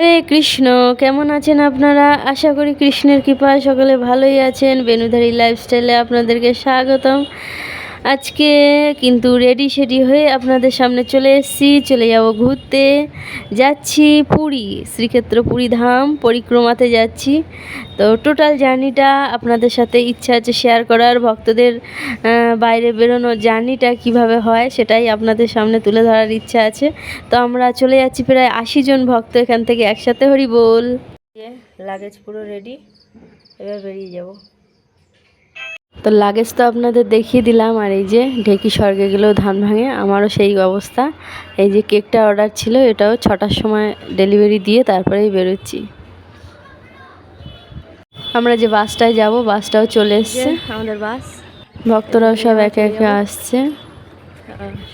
হরে কৃষ্ণ, কেমন আছেন আপনারা? আশা করি কৃষ্ণের কৃপায় সকলে ভালোই আছেন। বেনুধারী লাইফস্টাইলে আপনাদেরকে স্বাগতম। আজকে কিন্তু রেডি সেডি হয়ে আপনাদের সামনে চলে এসেছি, চলে যাব ঘুরতে। যাচ্ছি পুরী, শ্রীক্ষেত্র পুরী ধাম, পরিক্রমাতে যাচ্ছি। তো টোটাল জার্নিটা আপনাদের সাথে ইচ্ছা আছে শেয়ার করার, ভক্তদের বাইরে বেরোনোর জার্নিটা কীভাবে হয় সেটাই আপনাদের সামনে তুলে ধরার ইচ্ছা আছে। তো আমরা চলে যাচ্ছি প্রায় আশি জন ভক্ত এখান থেকে একসাথে হরি বল লাগেজ পুরো রেডি এবার বেরিয়ে যাব। তো লাগেজ তো আপনাদের দেখিয়ে দিলাম আর এই যে ঢেকি স্বর্গে গেলেও ধান ভাঙে আমারও সেই অবস্থা। এই যে কেকটা অর্ডার ছিল এটাও ছটার সময় ডেলিভারি দিয়ে তারপরেই বেরোচ্ছি। আমরা যে বাসটায় যাব বাসটাও চলে এসছে। আমাদের বাস। ভক্তরাও সব একে একে আসছে।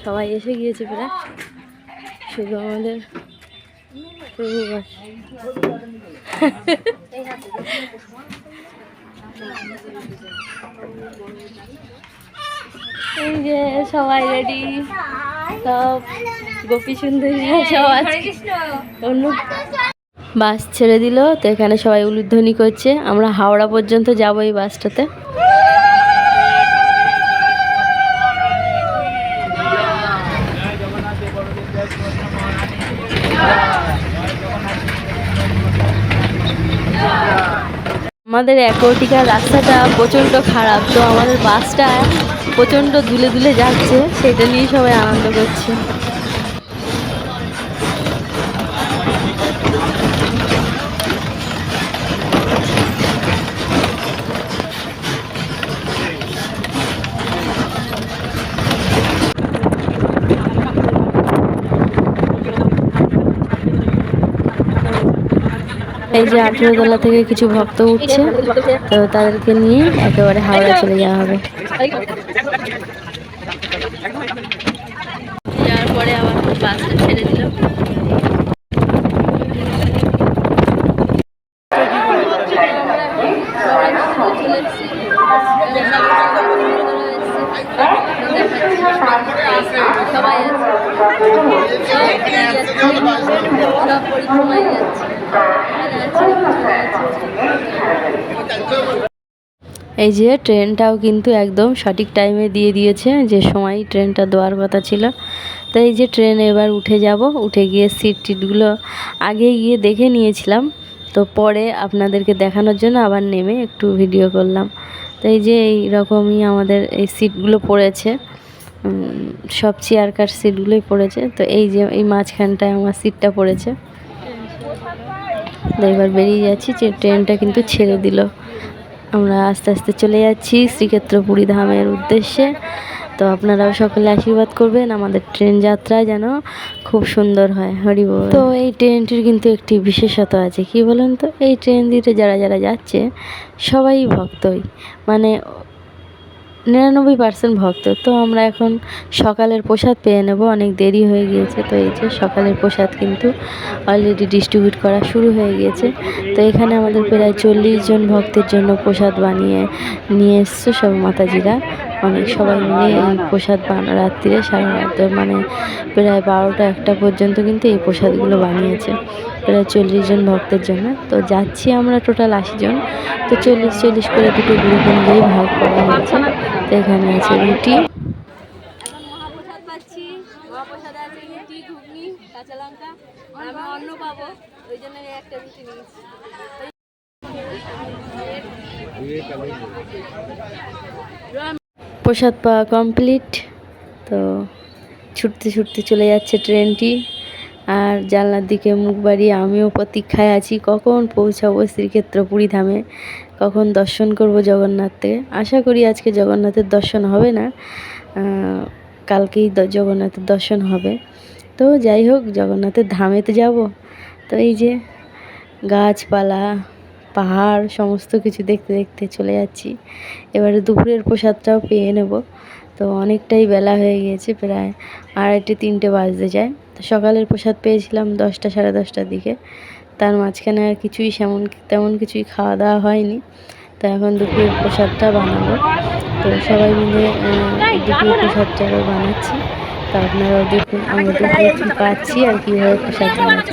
সবাই এসে গিয়েছে প্রায়। শুধু আমাদের প্রভু বাস। এই যে সবাই রেডি সব গোপী সুন্দরী সব আছে। অন্য বাস ছেড়ে দিল তো এখানে সবাই উলুধ্বনি করছে। আমরা হাওড়া পর্যন্ত যাব এই বাসটাতে। আমাদের অ্যাকোয়াটিকার রাস্তাটা প্রচণ্ড খারাপ, তো আমাদের বাসটা প্রচণ্ড দুলে দুলে যাচ্ছে, সেটা নিয়ে সবাই আনন্দ করছে। এই যে আঠেরোতলা থেকে কিছু ভক্ত উঠছে, তো তাদেরকে নিয়ে একেবারে হাওড়া চলে যাওয়া হবে। যাওয়ার পরে আবার বাসটা ছেড়ে দিল। এই যে ট্রেনটাও কিন্তু একদম সঠিক টাইমে দিয়ে দিয়েছে, যে সময় ট্রেনটা দেওয়ার কথা ছিল। তো এই যে ট্রেন এবার উঠে যাব, উঠে গিয়ে সিট টিটগুলো আগে গিয়ে দেখে নিয়েছিলাম। তো পরে আপনাদেরকে দেখানোর জন্য আবার নেমে একটু ভিডিও করলাম। তো এই যে এই রকমই আমাদের এই সিটগুলো পড়েছে। সব চেয়ার কার সিটগুলোই পড়েছে। তো এই যে, এই মাঝখানটায় আমার সিটটা পড়েছে। তো এবার বেরিয়ে যাচ্ছি, যে ট্রেনটা কিন্তু ছেড়ে দিল। আমরা আস্তে আস্তে চলে যাচ্ছি শ্রীক্ষেত্র পুরী ধামের উদ্দেশ্যে। তো আপনারাও সকলে আশীর্বাদ করবেন, আমাদের ট্রেন যাত্রা যেন খুব সুন্দর হয়। হরি তো এই ট্রেনটির কিন্তু একটি বিশেষতা আছে, কি বলেন তো? এই ট্রেন দিতে যারা যারা যাচ্ছে, সবাই ভক্তই। মানে নিরানব্বই পার্সেন্ট ভক্ত। তো আমরা এখন সকালের প্রসাদ পেয়ে নেব, অনেক দেরি হয়ে গিয়েছে। তো এই যে সকালের প্রসাদ কিন্তু অলরেডি ডিস্ট্রিবিউট করা শুরু হয়ে গিয়েছে। তো এখানে আমাদের প্রায় চল্লিশ জন ভক্তের জন্য প্রসাদ বানিয়ে নিয়ে এসছে সব মাতাজিরা। অনেক সবাই মিলে এই প্রসাদ বানা, রাত্রিরে সারা রাত মানে প্রায় বারোটা একটা পর্যন্ত কিন্তু এই প্রসাদগুলো বানিয়েছে। প্রায় চল্লিশ জন ভক্তের জন্য। তো যাচ্ছি আমরা টোটাল আশি জন। তো চল্লিশ চল্লিশ করে দুটো গ্রুপ অনুযায়ী ভাগ করা হয়েছে। তো এখানে আছে রুটি। প্রসাদ পাওয়া কমপ্লিট তো ছুটতে ছুটতে চলে যাচ্ছে ট্রেনটি আর জানলার দিকে মুখ বাড়িয়ে আমিও প্রতীক্ষায় আছি, কখন পৌঁছাবো শ্রীক্ষেত্র পুরী ধামে? কখন দর্শন করব জগন্নাথকে? আশা করি আজকে জগন্নাথের দর্শন হবে না কালকেই জগন্নাথের দর্শন হবে। তো যাই হোক, জগন্নাথের ধামে তো যাব। তো এই যে গাছপালা পাহাড়, সমস্ত কিছু দেখতে দেখতে চলে যাচ্ছি। এবারে দুপুরের প্রসাদটাও পেয়ে নেব। তো অনেকটাই বেলা হয়ে গিয়েছে, প্রায় আড়াইটে, তিনটে বাজতে যায়। তো সকালের প্রসাদ পেয়েছিলাম দশটা, সাড়ে দশটার দিকে। তার মাঝখানে আর কিছুই সেমন, তেমন কিছুই খাওয়া দাওয়া হয়নি। তো এখন দুপুরের প্রসাদটা বানাবো। তো সবাই মিলে দুপুরের প্রসাদটা বানাচ্ছি। তো আপনারাও দেখুন আমরা দেখে কী পাচ্ছি আর কীভাবে প্রসাদ বানাচ্ছি।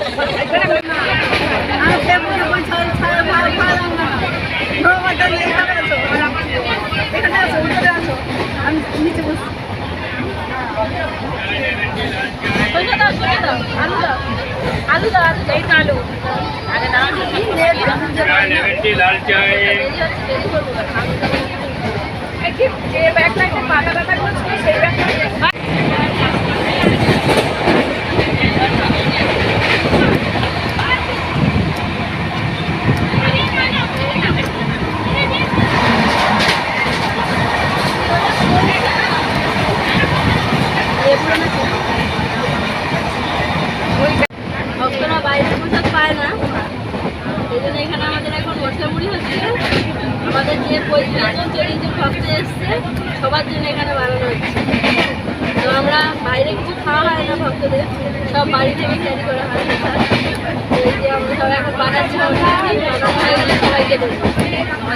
আলু দাও আলু দাও এইটা আলু আগে না চায় নেবেন কি লাল চায় যে ব্যাগটা একটু পাতা পাতা করছিল সেই ব্যাগটা ভক্তরা বাইরে প্রসাদ পায় না এই জন্য এখানে আমাদের এখন মশলা মুড়ি হচ্ছে আমাদের যে পঁয়ত্রিশ জন চল্লিশ জন ভক্ত এসছে সবার জন্য এখানে বানানো হচ্ছে তো আমরা বাইরে কিছু খাওয়া হয় না ভক্তদের সব বাড়ি থেকে ক্যারি করা হয়।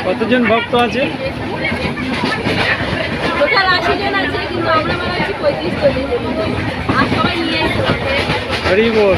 কতজন ভক্ত আছে? টোটাল আশি জন আছে কিন্তু আমরা বানাচ্ছি পঁয়ত্রিশ চল্লিশ জন। আর সবাই নিয়ে এসছে হরি বল।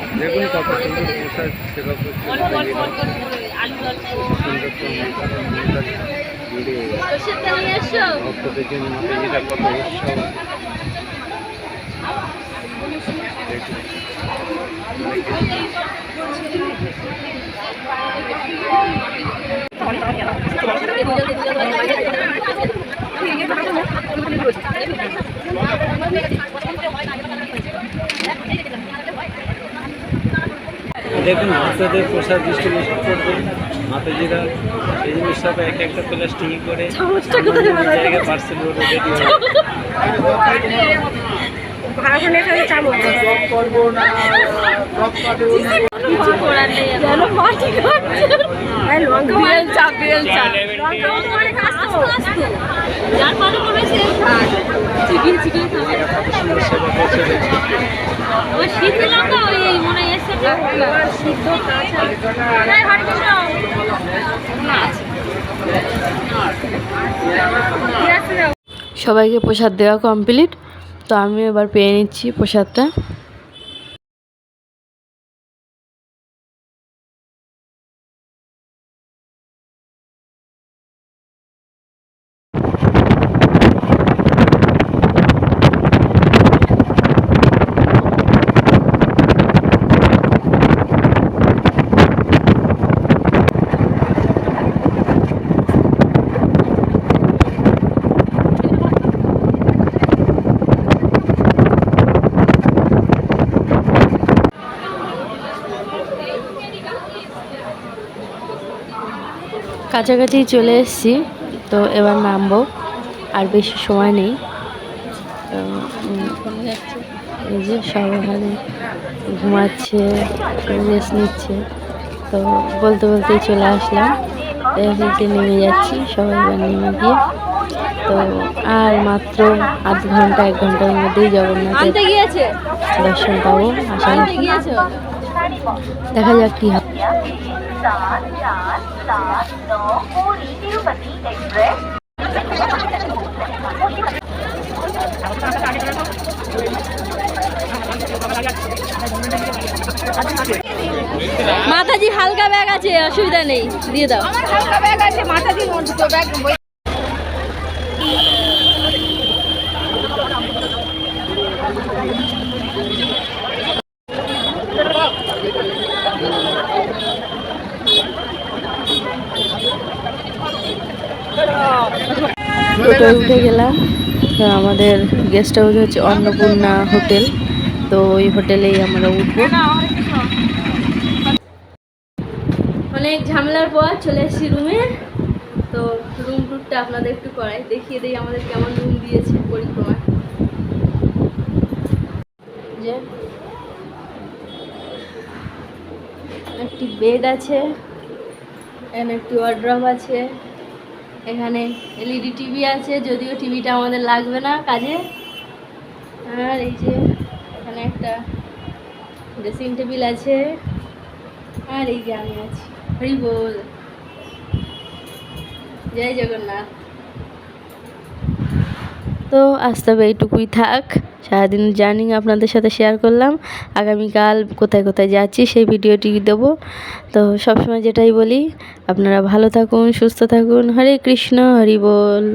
দেখুন কত সুন্দর নিয়ে এসো। ভক্তদের জন্য মাতাজিরা কত উৎসব দেখুন। দেখুন মাথাদের প্রসাদ ডিস্ট্রিবিউশন করবে মাতাজিরা এই জিনিস সব এক একটা প্লাস্টিক করে জায়গায় পার্সেল করে রেডি সবাইকে প্রসাদ দেওয়া কমপ্লিট তো আমি এবার পেয়ে নিচ্ছি প্রসাদটা। কাছাকাছি চলে এসেছি তো এবার নামবো আর বেশি সময় নেই। তো, এই যে সব ওখানে ঘুমাচ্ছে রেস্ট নিচ্ছে তো বলতে বলতেই চলে আসলাম। এসে নেমে যাচ্ছি সবাই এবার নেমে গিয়ে। তো আর মাত্র আধ ঘণ্টা এক ঘণ্টার মধ্যেই জগন্নাথের গিয়েছে? দর্শন পাবো আশা দেখা যাক কি মাথাজি হালকা ব্যাগ আছে অসুবিধা নেই দিয়ে দাও। আমার হালকা ব্যাগ আছে মাথাজি ব্যাগ উঠে গেলাম। তো আমাদের গেস্ট হাউস হচ্ছে অন্নপূর্ণা হোটেল। তো ওই হোটেলেই আমরা উঠবো। অনেক ঝামেলার পর চলে এসেছি রুমে তো রুম টুরটা আপনাদের একটু করাই। দেখিয়ে দিই আমাদের কেমন রুম দিয়েছে পরিক্রমা। যে একটি বেড আছে একটি ওয়ার্ড্রপ আছে। এখানে এলইডি টিভি আছে, যদিও টিভিটা আমাদের লাগবে না কাজে। আর এই যে এখানে একটা ড্রেসিং টেবিল আছে। আর এই যে আমি আছি হরি বল জয় জগন্নাথ। তো আজ তবে এইটুকুই থাক। সারাদিন জার্নি আপনাদের সাথে শেয়ার করলাম। আগামীকাল কোথায় কোথায় যাচ্ছি সেই ভিডিওটি দেবো। তো সবসময় যেটাই বলি, আপনারা ভালো থাকুন, সুস্থ থাকুন। হরে কৃষ্ণ, হরি বল।